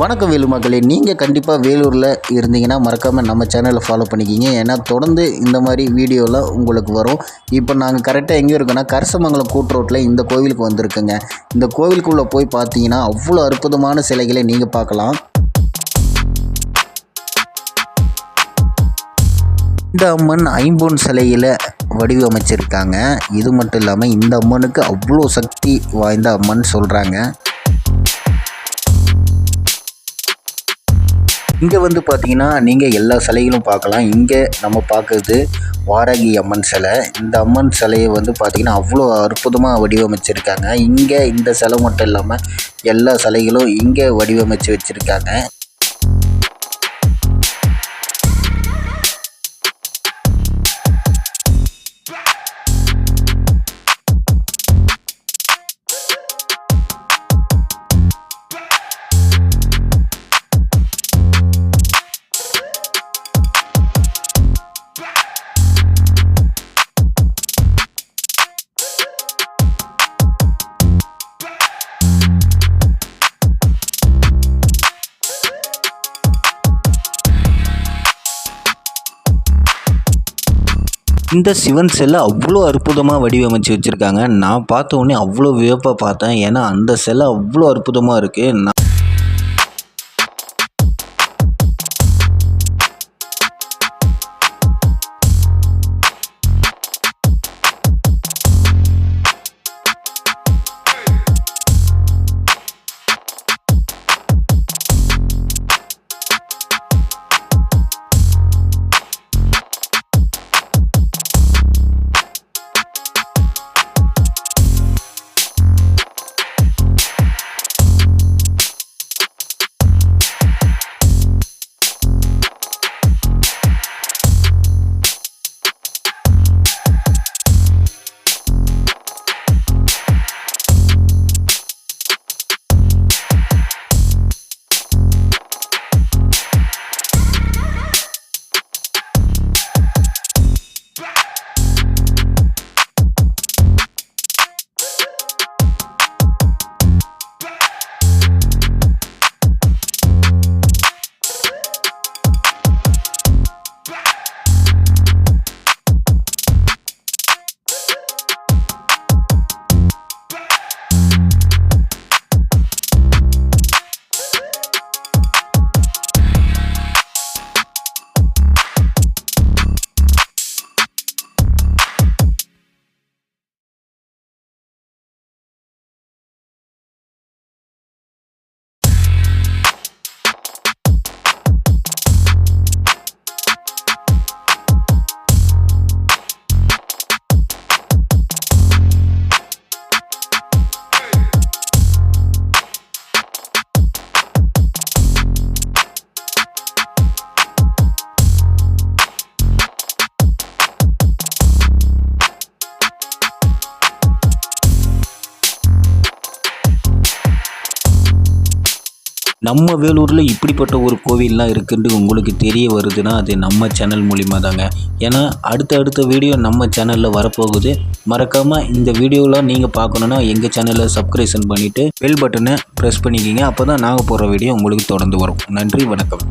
வணக்கம் வேலு மக்களே. நீங்கள் கண்டிப்பாக வேலூரில் இருந்தீங்கன்னா மறக்காமல் நம்ம சேனலை ஃபாலோ பண்ணிக்கிங்க. ஏன்னா தொடர்ந்து இந்த மாதிரி வீடியோலாம் உங்களுக்கு வரும். இப்போ நாங்கள் கரெக்டாக எங்கே இருக்கோன்னா கரசமங்கலம் கூட்டுரோட்டில் இந்த கோவிலுக்கு வந்திருக்கோங்க. இந்த கோவிலுக்குள்ளே போய் பார்த்தீங்கன்னா அவ்வளோ அற்புதமான சிலைகளை நீங்கள் பார்க்கலாம். இந்த அம்மன் ஐம்பொன் சிலையில் வடிவமைச்சிருக்காங்க. இது மட்டும் இல்லாமல் இந்த அம்மனுக்கு அவ்வளோ சக்தி வாய்ந்த அம்மன் சொல்கிறாங்க இங்கே வந்து பார்த்தீங்கன்னா நீங்கள் எல்லா சிலைகளும் பார்க்கலாம். இங்கே நம்ம பார்க்குறது வாராகி அம்மன் சிலை. இந்த அம்மன் சிலையை வந்து பார்த்திங்கன்னா அவ்வளோ அற்புதமாக வடிவமைச்சிருக்காங்க. இங்கே இந்த சிலை மட்டும் இல்லாமல் எல்லா சிலைகளும் இங்கே வடிவமைச்சு வச்சுருக்காங்க. இந்த சிவன் செல்லை அவ்வளோ அற்புதமாக வடிவமைச்சு வச்சுருக்காங்க. நான் பார்த்த உடனே அவ்வளோ வியப்பாக பார்த்தேன். ஏன்னா அந்த செல்லை அவ்வளோ அற்புதமாக இருக்குது நான் நம்ம வேலூரில் இப்படிப்பட்ட ஒரு கோவில்லாம் இருக்குன்னு உங்களுக்கு தெரிய வருதுன்னா அது நம்ம சேனல் மூலிமா தாங்க ஏன்னா அடுத்த அடுத்த வீடியோ நம்ம சேனலில் வரப்போகுது. மறக்காமல் இந்த வீடியோலாம் நீங்கள் பார்க்கணுன்னா எங்கள் சேனலை சப்ஸ்கிரைபன் பண்ணிவிட்டு பெல் பட்டனை ப்ரெஸ் பண்ணிக்கிங்க. அப்போ தான் நாங்கள் போடுற வீடியோ உங்களுக்கு தொடர்ந்து வரும். நன்றி வணக்கம்.